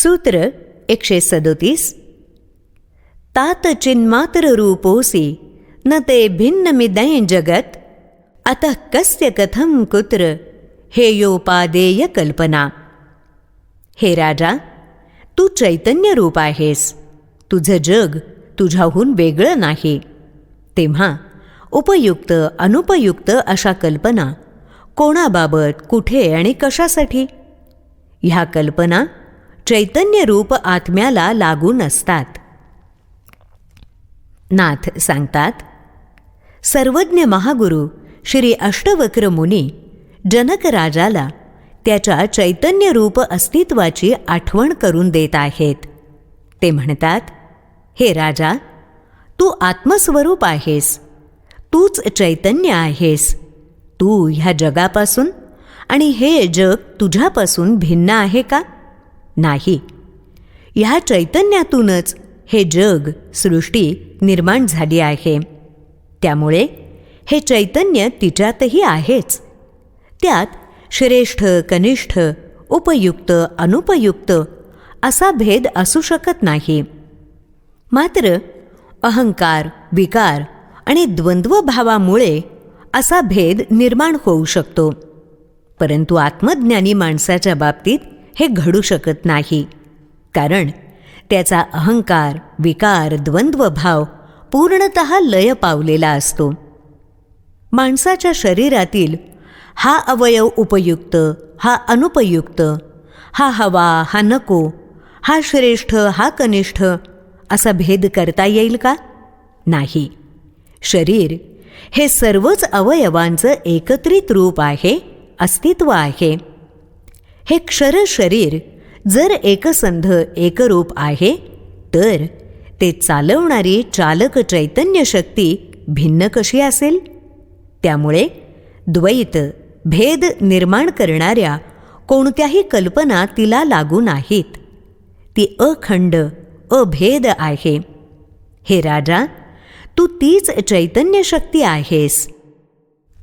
सूत्र एकशे सदोतीस तात चिन्मात्र रूपोसी न ते भिन्नमिदय जगत अतः कस्य कथम कुत्र हे योपादेय कल्पना हे राजा तू चैतन्य रूप आहेस तुझं जग तुझ्याहून वेगळं नाही तेव्हा उपयुक्त अनुपयुक्त अशा कल्पना कोणाबाबत कुठे आणि कशासाठी ह्या कल्पना चैतन्य रूप आत्म्याला लागून असतात. नाथ सांगतात सर्वज्ञ महागुरु श्री अष्टवक्र मुनी जनक राजाला त्याच्या चैतन्य रूप अस्तित्वाची आठवण करून देत आहेत. ते म्हणतात हे राजा तू आत्मस्वरूप आहेस. तूच चैतन्य आहेस. तू ह्या जगापासून आणि हे जग तुझ्यापासून भिन्न आहे का? नाही. ह्या चैतन्यातूनच हे जग सृष्टी निर्माण झाली आहे. त्यामुळे हे चैतन्य तिच्यातही आहेच. त्यात श्रेष्ठ कनिष्ठ उपयुक्त अनुपयुक्त असा भेद असू शकत नाही. मात्र अहंकार विकार आणि द्वंद्वभावामुळे असा भेद निर्माण होऊ शकतो. परंतु आत्मज्ञानी माणसाच्या बाबतीत हे घडू शकत नाही. कारण त्याचा अहंकार विकार द्वंद्वभाव पूर्णत लय पावलेला असतो. माणसाच्या शरीरातील हा अवयव उपयुक्त हा अनुपयुक्त हा हवा हा नको हा श्रेष्ठ हा कनिष्ठ असा भेद करता येईल का? नाही. शरीर हे सर्वच अवयवांचं एकत्रित रूप आहे अस्तित्व आहे. हे क्षर शरीर जर एकसंध एकरूप आहे तर ते चालवणारी चालक चैतन्य शक्ती भिन्न कशी असेल? त्यामुळे द्वैत भेद निर्माण करणाऱ्या कोणत्याही कल्पना तिला लागू नाहीत. ती अखंड अभेद आहे. हे राजा तू तीच चैतन्य शक्ती आहेस.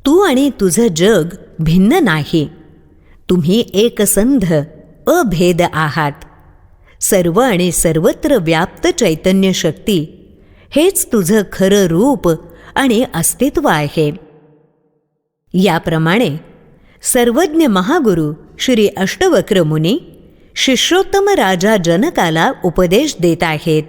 तू आणि तुझं जग भिन्न नाही. तुम्ही एकसंध अभेद आहात. सर्व आणि सर्वत्र व्याप्त चैतन्य शक्ती हेच तुझं खरं रूप आणि अस्तित्व आहे. याप्रमाणे सर्वज्ञ महागुरु श्री अष्टवक्र मुनी शिष्योत्तम राजा जनकाला उपदेश देत आहेत.